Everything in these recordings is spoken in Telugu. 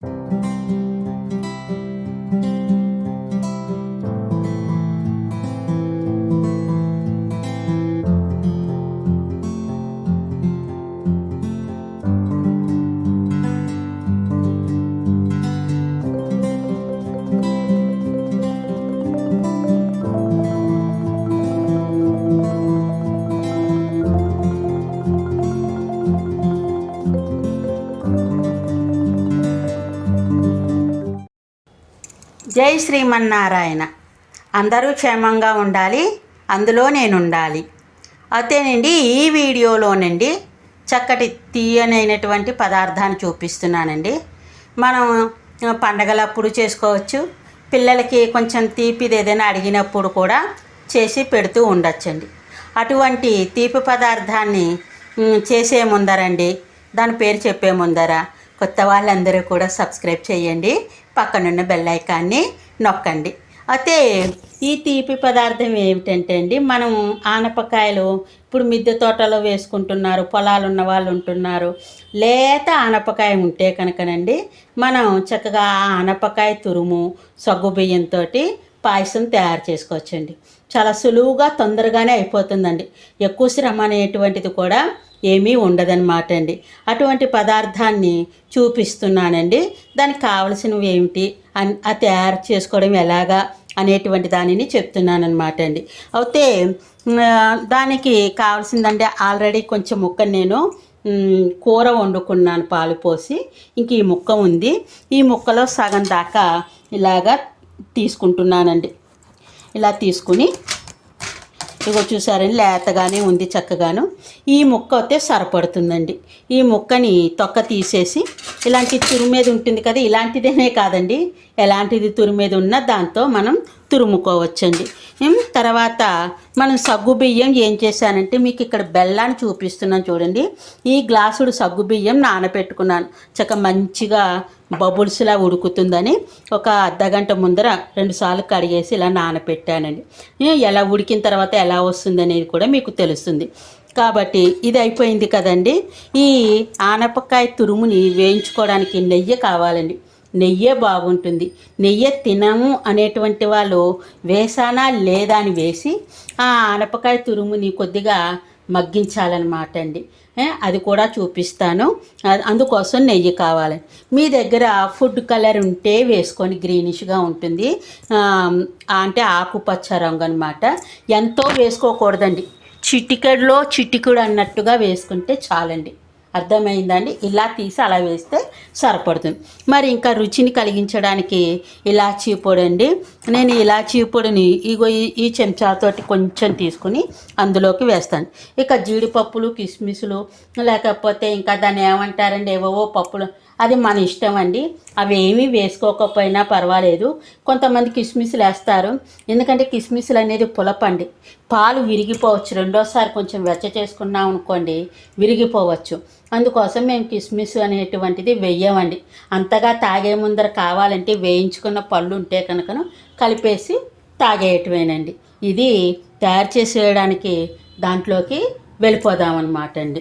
Música జై శ్రీమన్నారాయణ. అందరూ క్షేమంగా ఉండాలి అందులో నేను ఉండాలి ఈ వీడియోలోనండి చక్కటి తీయనైనటువంటి పదార్థాన్ని చూపిస్తున్నానండి. మనం పండగలప్పుడు చేసుకోవచ్చు. పిల్లలకి కొంచెం తీపిది ఏదైనా అడిగినప్పుడు కూడా చేసి పెడుతూ ఉండొచ్చండి. అటువంటి తీపి పదార్థాన్ని చేసే ముందరండి దాని పేరు చెప్పే ముందర కొత్త వాళ్ళందరూ కూడా సబ్స్క్రైబ్ చేయండి. పక్కనున్న బెల్ ఐకాన్ని నొక్కండి. అయితే ఈ తీపి పదార్థం ఏమిటంటే అండి మనం ఆనపకాయలు ఇప్పుడు మిద్దె తోటలో వేసుకుంటున్నారు పొలాలు ఉన్న వాళ్ళు ఉంటున్నారు లేత ఆనపకాయ ఉంటే కనుకనండి మనం చక్కగా ఆనపకాయ తురుము సగ్గు బియ్యంతో పాయసం తయారు చేసుకోవచ్చండి. చాలా సులువుగా తొందరగానే అయిపోతుందండి. ఎక్కువ శ్రమ అనేటువంటిది కూడా ఏమీ ఉండదన్నమాట అండి. అటువంటి పదార్థాన్ని చూపిస్తున్నానండి. దానికి కావలసినవి ఏమిటి? అని ఆ తయారు చేసుకోవడం ఎలాగా అనేటువంటి దానిని చెప్తున్నాను అనమాట అండి. అయితే దానికి కావాల్సిందంటే ఆల్రెడీ కొంచెం ముక్క నేను కూర వండుకున్నాను పాలు పోసి. ఇంక ఈ ముక్క ఉంది. ఈ ముక్కలో సగం దాకా ఇలాగా తీసుకుంటున్నానండి. ఇలా తీసుకుని ఇగో చూసారని లేతగానే ఉంది చక్కగాను. ఈ ముక్క అయితే సరిపడుతుందండి. ఈ ముక్కని తొక్క తీసేసి ఇలాంటి తురిమేది ఉంటుంది కదా ఇలాంటిదేనే కాదండి. ఎలాంటిది తురిమేది ఉన్నా దాంతో మనం తురుముకోవచ్చండి. తర్వాత మనం సగ్గు బియ్యం ఏం చేశానంటే మీకు ఇక్కడ బెల్లాన్ని చూపిస్తున్నాను చూడండి. ఈ గ్లాసుడు సగ్గు బియ్యం నానబెట్టుకున్నాను. చక్క మంచిగా బబుల్స్లా ఉడుకుతుందని ఒక అర్ధగంట ముందర రెండుసార్లు కడిగేసి ఇలా నానబెట్టానండి ఎలా ఉడికిన తర్వాత ఎలా వస్తుంది అనేది కూడా మీకు తెలుస్తుంది. కాబట్టి ఇది అయిపోయింది కదండి. ఈ ఆనపకాయ తురుముని వేయించుకోవడానికి నెయ్యి కావాలండి. నెయ్యే బాగుంటుంది. నెయ్యి తినము అనేటువంటి వాళ్ళు వేసానా లేదా అని వేసి ఆ ఆనపకాయ తురుముని కొద్దిగా మగ్గించాలన్నమాట అండి. అది కూడా చూపిస్తాను. అందుకోసం నెయ్యి కావాలి. మీ దగ్గర ఫుడ్ కలర్ ఉంటే వేసుకొని గ్రీనిష్గా ఉంటుంది. అంటే ఆకుపచ్చ రంగు అనమాట ఎంతో వేసుకోకూడదండి. చిటికెడ్లో చిటికుడు అన్నట్టుగా వేసుకుంటే చాలండి. అర్థమైందండి. ఇలా తీసి అలా వేస్తే సరిపడుతుంది. మరి ఇంకా రుచిని కలిగించడానికి ఇలాచీ పొడి అండి నేను ఇలాచీ పొడిని ఇగో ఈ- ఈ చెంచాతోటి కొంచెం తీసుకుని అందులోకి వేస్తాను. ఇక జీడిపప్పులు కిస్మిస్లు లేకపోతే ఇంకా దాన్ని ఏమంటారండి ఏవేవో పప్పులు అది మన ఇష్టం అండి. అవి ఏమీ వేసుకోకపోయినా పర్వాలేదు. కొంతమంది కిస్మిస్లు వేస్తారు ఎందుకంటే కిస్మిస్లు అనేది పులపండి పాలు విరిగిపోవచ్చు. రెండోసారి కొంచెం వెచ్చ చేసుకున్నాం అనుకోండి విరిగిపోవచ్చు. అందుకోసం మేము కిస్మిస్ అనేటువంటిది వెయ్యమండి అంతగా తాగే ముందర కావాలంటే వేయించుకున్న పళ్ళు ఉంటే కనుక కలిపేసి తాగేయటమేనండి. ఇది తయారు చేసేయడానికి దాంట్లోకి వెళ్ళిపోదామన్నమాట అండి.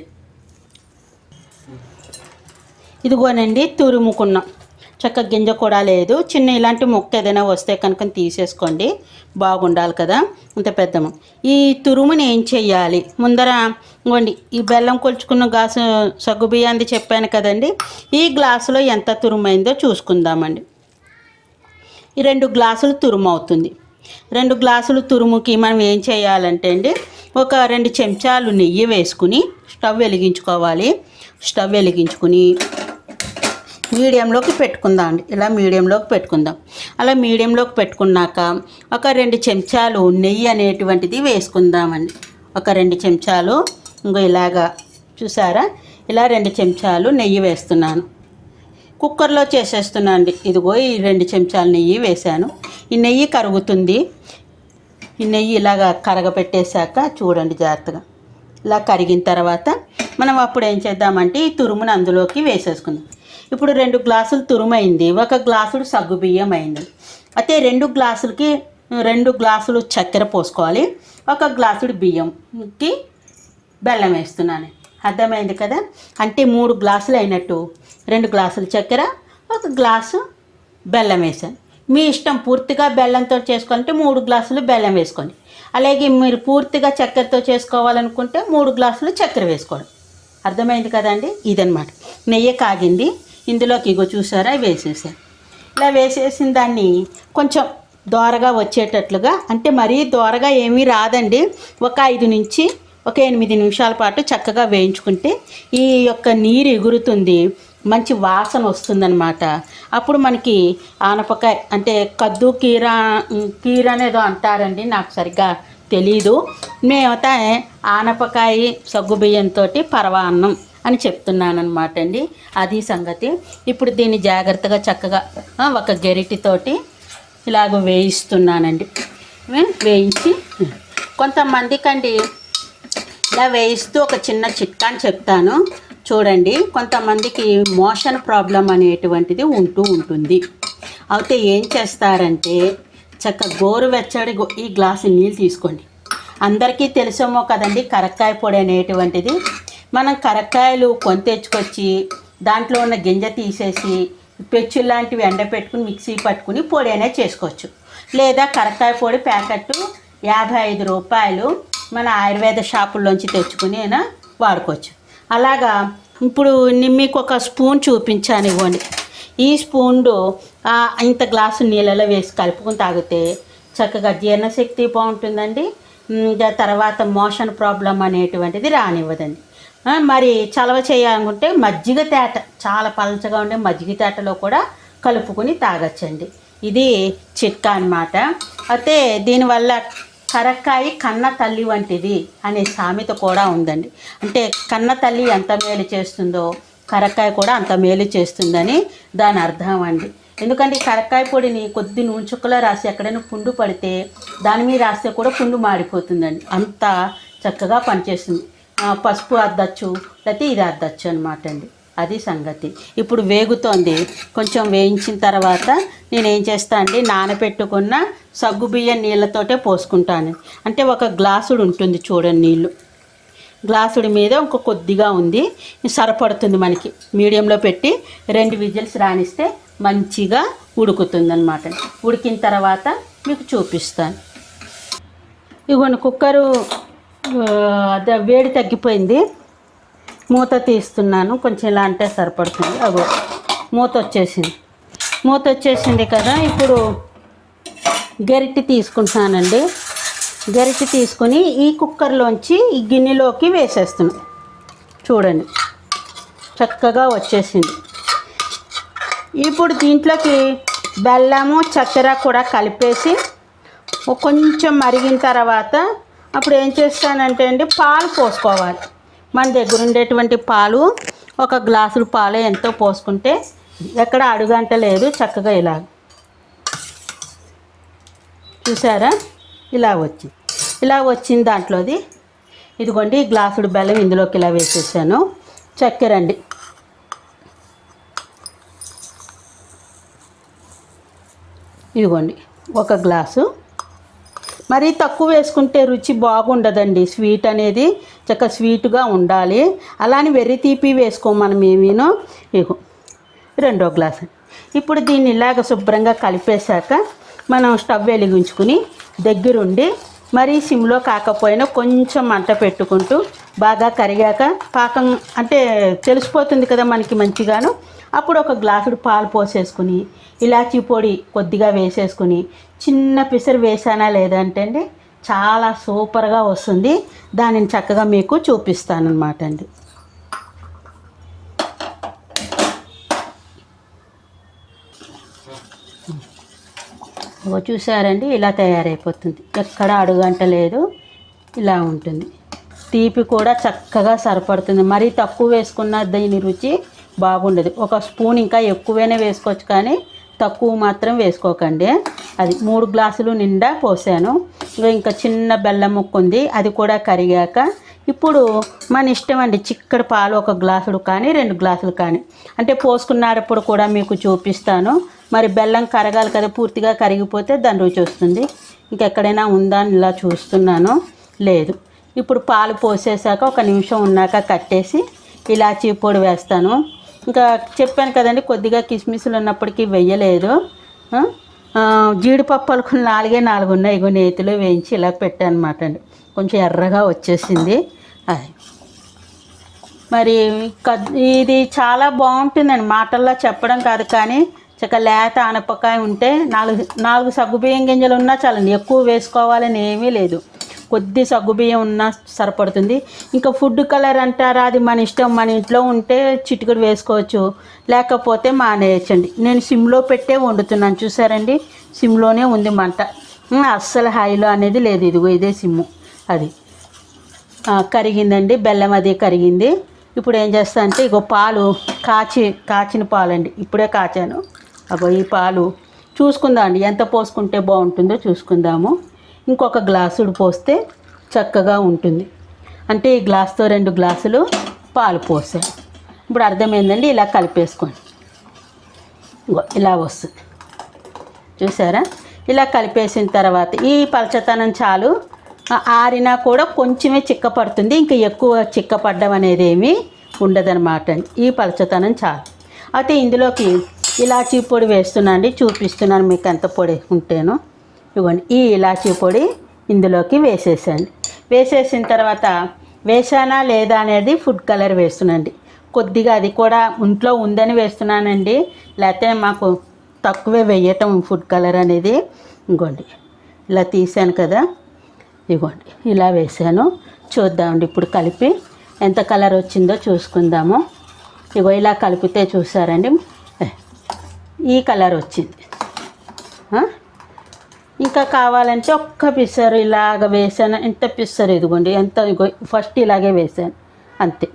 ఇదిగోనండి తురుముకున్నాం. చక్క గింజ కూడా లేదు. చిన్న ఇలాంటి మొక్క ఏదైనా వస్తే కనుక తీసేసుకోండి. బాగుండాలి కదా ఇంత పెద్దము ఈ తురుముని ఏం చేయాలి ముందర ఇవ్వండి ఈ బెల్లం కొలుచుకున్న గ్లాసు సగ్గు బియ్యంది చెప్పాను కదండి. ఈ గ్లాసులో ఎంత తురుమైందో చూసుకుందామండి. ఈ రెండు గ్లాసులు తురుము అవుతుంది రెండు గ్లాసులు తురుముకి మనం ఏం చేయాలంటే అండి ఒక రెండు చెంచాలు నెయ్యి వేసుకుని స్టవ్ వెలిగించుకోవాలి. స్టవ్ వెలిగించుకుని మీడియంలోకి పెట్టుకుందాం అండి. ఇలా మీడియంలోకి పెట్టుకుందాం. అలా మీడియంలోకి పెట్టుకున్నాక ఒక రెండు చెంచాలు నెయ్యి అనేటువంటిది వేసుకుందామండి ఒక రెండు చెంచాలు ఇంకో ఇలాగా చూసారా? ఇలా రెండు చెంచాలు నెయ్యి వేస్తున్నాను. కుక్కర్లో చేసేస్తున్నాను అండి. ఇదిగో ఈ రెండు చెంచాలు నెయ్యి వేశాను. ఈ నెయ్యి కరుగుతుంది. ఈ నెయ్యి ఇలాగా కరగపెట్టేశాక చూడండి జాగ్రత్తగా. ఇలా కరిగిన తర్వాత మనం అప్పుడు ఏం చేద్దామంటే ఈ తురుమును అందులోకి వేసేసుకుందాం. ఇప్పుడు రెండు గ్లాసులు తురుమైంది. ఒక గ్లాసుడు సగ్గు బియ్యం అయింది. అయితే రెండు గ్లాసులకి రెండు గ్లాసులు చక్కెర పోసుకోవాలి. ఒక గ్లాసుడు బియ్యంకి బెల్లం వేస్తున్నాను. అర్థమైంది కదా? అంటే మూడు గ్లాసులు అయినట్టు. రెండు గ్లాసులు చక్కెర ఒక గ్లాసు బెల్లం వేసాను మీ ఇష్టం పూర్తిగా బెల్లంతో చేసుకోవాలంటే మూడు గ్లాసులు బెల్లం వేసుకోండి. అలాగే మీరు పూర్తిగా చక్కెరతో చేసుకోవాలనుకుంటే మూడు గ్లాసులు చక్కెర వేసుకోవడం అర్థమైంది కదండి? ఇదనమాట నెయ్యి కాగింది. ఇందులోకి ఇగో చూసారా? వేసేసాను ఇలా వేసేసిన దాన్ని కొంచెం దోరగా వచ్చేటట్లుగా అంటే మరీ దోరగా ఏమీ రాదండి. ఒక ఐదు నుంచి ఒక ఎనిమిది నిమిషాల పాటు చక్కగా వేయించుకుంటే ఈ యొక్క నీరు ఎగురుతుంది. మంచి వాసన వస్తుందన్నమాట. అప్పుడు మనకి ఆనపకాయ అంటే కద్దు కీర కీర అనేదో అంటారండి నాకు సరిగ్గా తెలీదు. మేమైతే ఆనపకాయ సగ్గుబియ్యంతో పరవాన్నం అని చెప్తున్నాను అనమాట అండి అది సంగతి. ఇప్పుడు దీన్ని జాగ్రత్తగా చక్కగా ఒక గెరిటితోటి ఇలాగ వేయిస్తున్నానండి. వేయించి. కొంతమందికండి ఇలా వేయిస్తూ ఒక చిన్న చిట్కాని చెప్తాను. చూడండి కొంతమందికి మోషన్ ప్రాబ్లం అనేటువంటిది ఉంటూ ఉంటుంది. అయితే ఏం చేస్తారంటే చక్క గోరువెచ్చడి ఈ గ్లాసు నీళ్ళు తీసుకోండి. అందరికీ తెలుసేమో కదండి కరక్కాయ పొడి అనేటువంటిది. మనం కరక్కాయలు కొని తెచ్చుకొచ్చి దాంట్లో ఉన్న గింజ తీసేసి పెచ్చు లాంటివి ఎండపెట్టుకుని మిక్సీ పట్టుకుని పొడి అనేది చేసుకోవచ్చు. లేదా కరక్కాయ పొడి ప్యాకెట్ యాభై ఐదు రూపాయలు మన ఆయుర్వేద షాపుల్లోంచి తెచ్చుకుని అయినా వాడుకోవచ్చు. అలాగా ఇప్పుడు మీకు ఒక స్పూన్ చూపించాను ఇవ్వండి. ఈ స్పూన్లో ఇంత గ్లాసు నీళ్ళలో వేసి కలుపుకుని తాగితే చక్కగా జీర్ణశక్తి బాగుంటుందండి. ఇంకా తర్వాత మోషన్ ప్రాబ్లం అనేటువంటిది రానివ్వదండి. మరి చలవ చేయాలనుకుంటే మజ్జిగ తేట చాలా పలచగా ఉండే మజ్జిగ తేటలో కూడా కలుపుకుని తాగచ్చండి. ఇది చిట్కా అన్నమాట. అయితే దీనివల్ల కరక్కాయ కన్న తల్లి వంటిది అనే సామెత కూడా ఉందండి. అంటే కన్న తల్లి ఎంత మేలు చేస్తుందో కరక్కాయ కూడా అంత మేలు చేస్తుందని దాని అర్థం అండి. ఎందుకంటే కరక్కాయ పొడిని కొద్ది నూనె చుక్కలో రాసి ఎక్కడైనా పుండు పడితే దాని మీద రాస్తే కూడా పుండు మాడిపోతుందండి. అంత చక్కగా పనిచేస్తుంది. పసుపు అద్దచ్చు లేకపోతే ఇది అద్దచ్చు అనమాట అండి. అది సంగతి. ఇప్పుడు వేగుతోంది. కొంచెం వేయించిన తర్వాత నేను ఏం చేస్తా అండి నానబెట్టుకున్న సగ్గుబియ్యం నీళ్ళతోటే పోసుకుంటాను. అంటే ఒక గ్లాసుడు ఉంటుంది చూడండి నీళ్ళు. గ్లాసుడి మీద ఇంకో కొద్దిగా ఉంది. సరిపడుతుంది మనకి. మీడియంలో పెట్టి రెండు విజిల్స్ రాణిస్తే మంచిగా ఉడుకుతుంది అనమాట ఉడికిన తర్వాత మీకు చూపిస్తాను. ఇగోని కుక్కరు వేడి తగ్గిపోయింది. మూత తీస్తున్నాను. కొంచెం ఇలా అంటే సరిపడుతుంది. అగో మూత వచ్చేసింది. మూత వచ్చేసింది కదా ఇప్పుడు గరిటె తీసుకుంటున్నానండి. గరిటె తీసుకొని ఈ కుక్కర్లోంచి ఈ గిన్నెలోకి వేసేస్తున్నాను చూడండి. చక్కగా వచ్చేసింది. ఇప్పుడు దీంట్లోకి బెల్లము చక్కెర కూడా కలిపేసి కొంచెం మరిగిన తర్వాత అప్పుడు ఏం చేస్తానంటే అండి పాలు పోసుకోవాలి. మన దగ్గర ఉండేటువంటి పాలు ఒక గ్లాసులు పాలు ఎంతో పోసుకుంటే ఎక్కడ అడుగంట లేదు చక్కగా ఇలా చూసారా? ఇలా వచ్చింది. ఇలా వచ్చిన దాంట్లోది ఇదిగోండి ఈ గ్లాసుడు బెల్లం ఇందులోకి ఇలా వేసేసాను. చక్కెర అండి. ఇదిగోండి ఒక గ్లాసు మరీ తక్కువ వేసుకుంటే రుచి బాగుండదండి. స్వీట్ అనేది చక్క స్వీట్గా ఉండాలి. అలానే వెర్రి తీపి వేసుకో మనం ఏమీనో. ఇగో రెండో గ్లాసు. ఇప్పుడు దీన్ని ఇలాగ శుభ్రంగా కలిపేశాక మనం స్టవ్ వెలిగించుకుని దగ్గరుండి మరీ సిమ్లో కాకపోయినా కొంచెం మంట పెట్టుకుంటూ బాగా కరిగాక పాకం అంటే తెలిసిపోతుంది కదా మనకి మంచిగాను. అప్పుడు ఒక గ్లాసుడు పాలు పోసేసుకుని ఇలాచీ పొడి కొద్దిగా వేసేసుకుని చిన్న పిసరు వేసానా లేదంటే అండి చాలా సూపర్గా వస్తుంది. దానిని చక్కగా మీకు చూపిస్తాను అనమాట అండి. ఇగో చూసారండి ఇలా తయారైపోతుంది. ఎక్కడ అడుగంట లేదు ఇలా ఉంటుంది. తీపి కూడా చక్కగా సరిపడుతుంది. మరీ తక్కువ వేసుకున్న దీని రుచి బాగుండదు. ఒక స్పూన్ ఇంకా ఎక్కువైనా వేసుకోవచ్చు కానీ తక్కువ మాత్రం వేసుకోకండి. అది మూడు గ్లాసులు నిండా పోసాను. ఇంకా చిన్న బెల్లం ముక్క ఉంది అది కూడా కరిగాక. ఇప్పుడు మన ఇష్టం అండి చిక్కడి పాలు ఒక గ్లాసుడు కానీ రెండు గ్లాసులు కానీ. అంటే పోసుకున్నప్పుడు కూడా మీకు చూపిస్తాను. మరి బెల్లం కరగాలి కదా పూర్తిగా కరిగిపోతే దాని రుచి వస్తుంది. ఇంకెక్కడైనా ఉందా అని ఇలా చూస్తున్నాను. లేదు. ఇప్పుడు పాలు పోసేసాక ఒక నిమిషం ఉన్నాక కట్టేసి ఇలాచీ పొడి వేస్తాను. ఇంకా చెప్పాను కదండి కొద్దిగా కిస్మిస్లు ఉన్నప్పటికీ వెయ్యలేదు జీడిపప్పులు జీడిపప్పు నాలుగే నాలుగు ఉన్నాయి. ఇగో నేతిలో వేయించి ఇలా పెట్టాను అనమాట అండి. కొంచెం ఎర్రగా వచ్చేసింది. అది మరి ఇది చాలా బాగుంటుందండి. మాటల్లో చెప్పడం కాదు కానీ చక్క లేత ఆనపకాయ ఉంటే నాలుగు నాలుగు సగ్గుబియ్యం గింజలు ఉన్నా చాలండి. ఎక్కువ వేసుకోవాలని ఏమీ లేదు. కొద్ది సగ్గుబియ్యం ఉన్నా సరిపడుతుంది. ఇంకా ఫుడ్ కలర్ అంటారా? అది మన ఇష్టం మన ఇంట్లో ఉంటే చిటికెడు వేసుకోవచ్చు. లేకపోతే మానేయచ్చండి. నేను సిమ్లో పెట్టే వండుతున్నాను. చూసారండి? సిమ్లోనే ఉంది మంట. అస్సలు హైలో అనేది లేదు. ఇదిగో ఇదే సిమ్ము. అది. కరిగిందండి. బెల్లం అది కరిగింది. ఇప్పుడు ఏం చేస్తా అంటే ఇగో పాలు కాచి కాచిన పాలండి. ఇప్పుడే కాచాను. అగో ఈ పాలు చూసుకుందాం అండి ఎంత పోసుకుంటే బాగుంటుందో చూసుకుందాము. ఇంకొక గ్లాసుడు పోస్తే చక్కగా ఉంటుంది. అంటే ఈ గ్లాస్తో రెండు గ్లాసులు పాలు పోసాను ఇప్పుడు అర్థమైందండి? ఇలా కలిపేసుకోండి. ఇలా వస్తుంది. చూసారా? ఇలా కలిపేసిన తర్వాత ఈ పలచతనం చాలు. ఆరినా కూడా కొంచెమే చిక్కపడుతుంది. ఇంకా ఎక్కువ చిక్కపడ్డం అనేది ఏమీ ఉండదన్నమాట ఈ పలచతనం చాలు. అయితే ఇందులోకి ఇలాచీ పొడి వేస్తున్నానండి. చూపిస్తున్నాను మీకు ఎంత పొడి ఉంటేనో. ఇవ్వండి. ఈ ఇలాచీ పొడి ఇందులోకి వేసేసండి వేసేసిన తర్వాత వేసానా లేదా అనేది ఫుడ్ కలర్ వేస్తున్నాండి కొద్దిగా అది కూడా ఇంట్లో ఉందని వేస్తున్నానండి. లేకపోతే మాకు తక్కువే వేయటం ఫుడ్ కలర్ అనేది. ఇంకోండి ఇలా తీసాను కదా. ఇగోండి. ఇలా వేసాను. చూద్దామండి. ఇప్పుడు కలిపి ఎంత కలర్ వచ్చిందో చూసుకుందాము. ఇగో ఇలా కలిపితే చూసారండి. ఈ కలర్ వచ్చింది. ఇంకా కావాలంటే ఒక్క పిసరు ఇలాగ వేసాను. ఎంత పిసరు ఇదిగోండి ఎంత ఫస్ట్ ఇలాగే వేసాను. అంతే.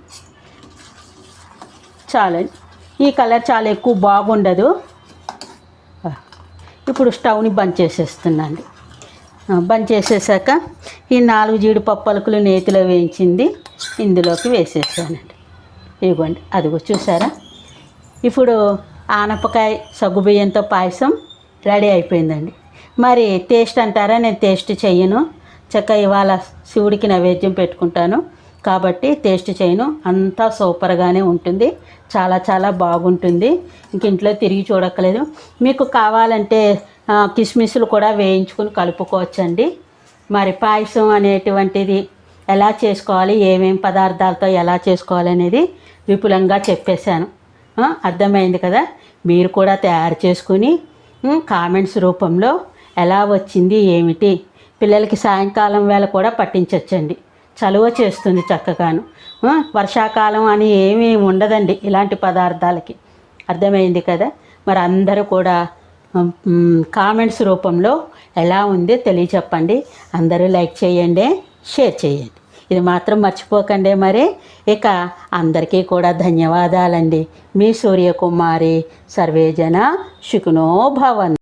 చాలా. ఈ కలర్ చాలా ఎక్కువ బాగుండదు. ఇప్పుడు స్టవ్ని బంద్ చేసేస్తున్నాండి బంద్ చేసేసాక ఈ నాలుగు జీడిపప్పు నేతిలో వేయించింది ఇందులోకి వేసేసానండి. ఇవ్వండి అదిగో చూసారా? ఇప్పుడు ఆనపకాయ సగ్గుబియ్యంతో పాయసం రెడీ అయిపోయిందండి. మరి టేస్ట్ అంటారా? నేను టేస్ట్ చెయ్యను చక్క ఇవాళ శివుడికి నైవేద్యం పెట్టుకుంటాను. కాబట్టి టేస్ట్ చేయను. అంతా సూపర్గానే ఉంటుంది. చాలా చాలా బాగుంటుంది. ఇంక ఇంట్లో తిరిగి చూడక్కలేదు మీకు కావాలంటే కిస్మిస్లు కూడా వేయించుకుని కలుపుకోవచ్చండి. మరి పాయసం అనేటువంటిది ఎలా చేసుకోవాలి? ఏమేం పదార్థాలతో ఎలా చేసుకోవాలి అనేది విపులంగా చెప్పేశాను. అర్థమైంది కదా? మీరు కూడా తయారు చేసుకుని కామెంట్స్ రూపంలో ఎలా వచ్చింది ఏమిటి? పిల్లలకి సాయంకాలం వేళ కూడా పట్టించవచ్చండి చలువ చేస్తుంది చక్కగాను. వర్షాకాలం అని ఏమీ ఉండదండి ఇలాంటి పదార్థాలకి. అర్థమైంది కదా? మరి అందరూ కూడా కామెంట్స్ రూపంలో ఎలా ఉంది తెలియచెప్పండి. అందరూ లైక్ చేయండి షేర్ చేయండి. ఇది మాత్రం మర్చిపోకండి మరి. ఇక అందరికీ కూడా ధన్యవాదాలండి. మీ సూర్యకుమారి సర్వేజన శుకునో భవన్